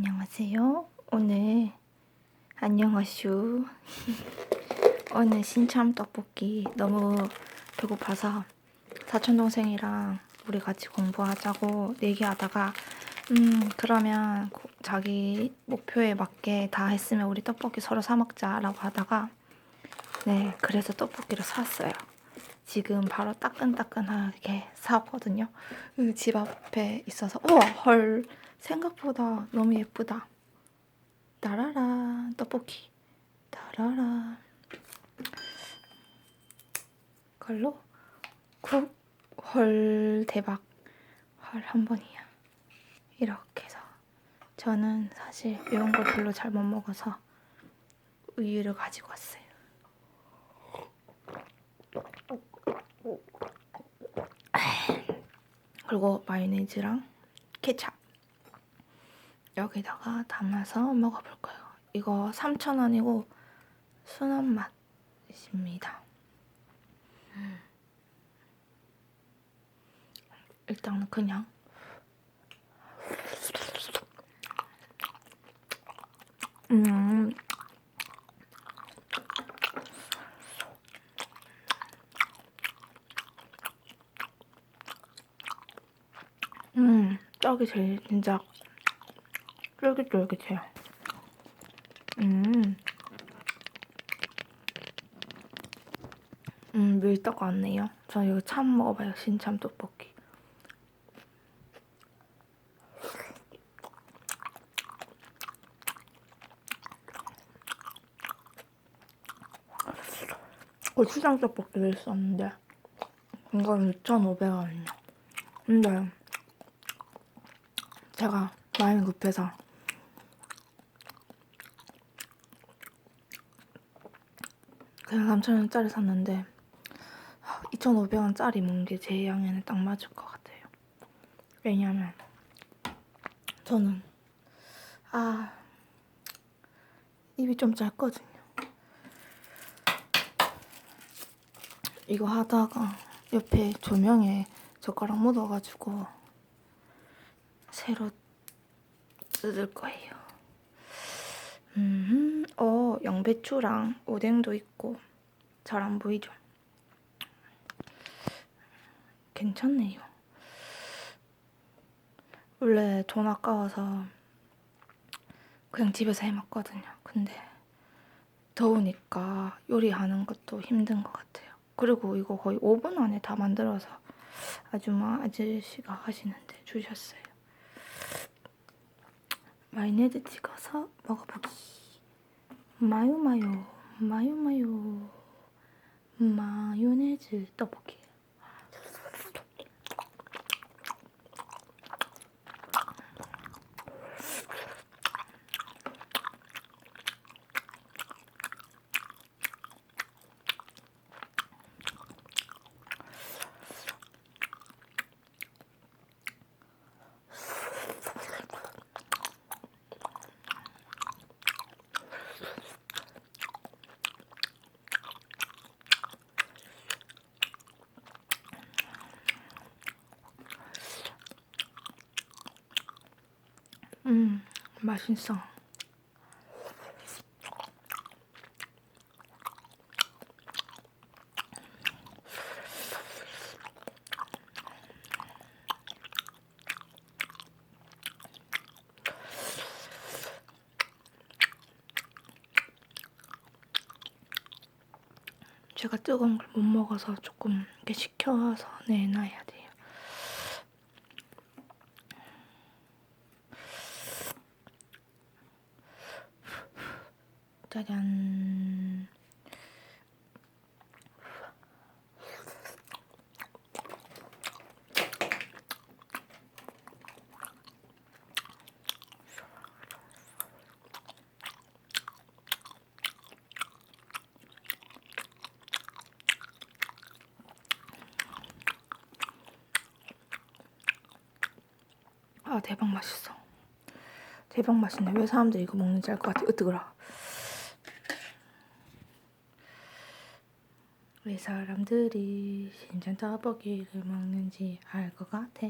안녕하세요. 오늘 안녕하슈. 오늘 신참 떡볶이 너무 배고파서 사촌 동생이랑 우리 같이 공부하자고 얘기하다가 음 그러면 고- 자기 목표에 맞게 다 했으면 우리 떡볶이 서로 사 먹자라고 하다가 네 그래서 떡볶이를 샀어요. 지금 바로 따끈따끈하게 사왔거든요. 그 집 앞에 있어서 우와 헐 생각보다 너무 예쁘다. 따라라 떡볶이 따라라 걸로 쿡헐 대박 헐 한 번이야 이렇게 해서 저는 사실 매운 걸 별로 잘 못 먹어서 우유를 가지고 왔어요. 그리고 마요네즈랑 케찹 여기다가 담아서 먹어볼 거예요. 이거 3,000원이고 순한 맛입니다. 음. 일단은 그냥 음 음, 떡이 제일 진짜 쫄깃쫄깃해요. 음, 음, 밀떡 같네요. 저 이거 참 먹어봐요. 신참 떡볶이. 고추장 떡볶이를 썼는데 이건 6,500원이요. 근데 제가 마음이 급해서 그냥 3,000원짜리 샀는데 2,500원짜리 먹는 게 제 양에는 딱 맞을 것 같아요. 왜냐면 저는 아 입이 좀 짧거든요. 이거 하다가 옆에 조명에 젓가락 묻어가지고 새로 뜯을 거예요. 음, 어, 양배추랑 오뎅도 있고 잘 안 보이죠? 괜찮네요. 원래 돈 아까워서 그냥 집에서 해 먹거든요. 근데 더우니까 요리하는 것도 힘든 것 같아요. 그리고 이거 거의 5분 안에 다 만들어서 아줌마 아저씨가 하시는데 주셨어요. 마요네즈 찍어서 먹어보기. 마요 마요 마요 마요 마요네즈 떡볶이. 음 맛있어. 제가 뜨거운 걸 못 먹어서 조금 이렇게 식혀서 내놔야 돼요. 짜잔. 아 대박 맛있어. 대박 맛있네. 왜 사람들이 이거 먹는지 알 것 같아. 으뜨거라. 왜 사람들이 신전 떡볶이를 먹는지 알 것 같아.